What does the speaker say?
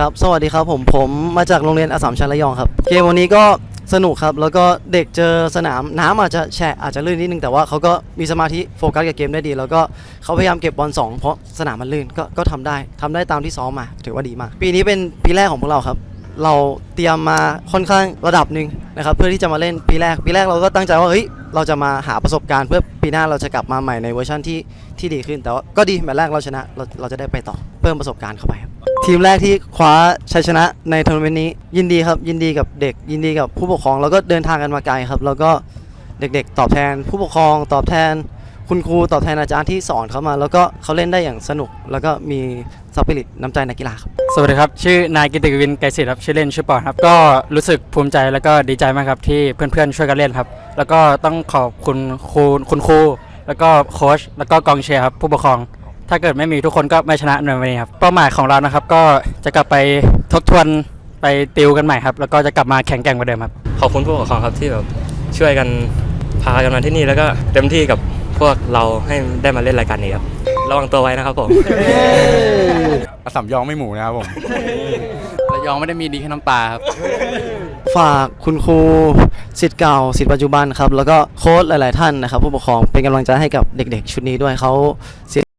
ครับ สวัสดีครับผม ผมมาจากโรงเรียนอาสามชันระยองครับ เกมวันนี้ก็สนุกครับ แล้วก็เด็กเจอสนามน้ำอาจจะแฉะอาจจะลื่นนิดนึง แต่ว่าเขาก็มีสมาธิโฟกัสกับเกมได้ดี แล้วก็เขาพยายามเก็บบอลสองเพราะสนามมันลื่นก็ก็ทำได้ทำได้ตามที่ซ้อมมา ถือว่าดีมาก ปีนี้เป็นปีแรกของพวกเราครับ เราเตรียมมาค่อนข้างระดับหนึ่งนะครับเพื่อที่จะมาเล่นปีแรกปีแรกเราก็ตั้งใจว่าเฮ้ย เราจะมาหาประสบการณ์เพื่อปีหน้าเราจะกลับมาใหม่ในเวอร์ชันที่ที่ดีขึ้น แต่ว่าก็ดีแมตช์แรกเราชนะเราเราจะได้ไปต่อเพิ่มประสบการณ์เข้าไปครับทีมแรกที่คว้าชัยชนะในทัวร์นาเมนต์นี้ ยินดีครับ ยินดีกับเด็ก ยินดีกับผู้ปกครองแล้วก็เดินทางกันมาไกลครับ แล้วก็เด็กๆ ตอบแทน ผู้ปกครองตอบแทน คุณครูตอบแทนอาจารย์ที่สอนเขามา แล้วก็เขาเล่นได้อย่างสนุก แล้วก็มีสปิริตน้ำใจนักกีฬาครับ สวัสดีครับ ชื่อนายกิติกวินไกรศิษย์ครับชื่อเล่นชื่อปอนครับ ก็รู้สึกภูมิใจแล้วก็ดีใจมากครับที่เพื่อนๆช่วยกันเล่นครับ แล้วก็ต้องขอบคุณครูคุณครู แล้วก็โค้ชแล้วก็กองเชียร์ครับผู้ปกครอง ถ้าเกิดไม่มีทุกคนก็ไม่ชนะในวันนี้ครับเป้าหมายของเรานะครับก็จะกลับไปทบทวนไปติวกันใหม่ครับ แล้วก็จะกลับมาแข่งแกร่งกว่าเดิมครับขอบคุณผู้ปกครองครับที่แบบช่วยกันพากันมาที่นี่แล้วก็เต็มที่กับ พวกเราให้ได้มาเล่นรายการนี้ครับ ระวังตัวไว้นะครับผมอาสัมยองไม่หมูนะครับผม ระยองไม่ได้มีดีแค่น้ำปลาครับ ฝากคุณครูสิทธิ์เก่าสิทธิ์ปัจจุบันครับ แล้วก็โค้ชหลาย ๆ ท่านนะครับ ผู้ปกครองเป็นกำลังใจให้กับเด็ก ๆ ชุดนี้ด้วยเขาเสีย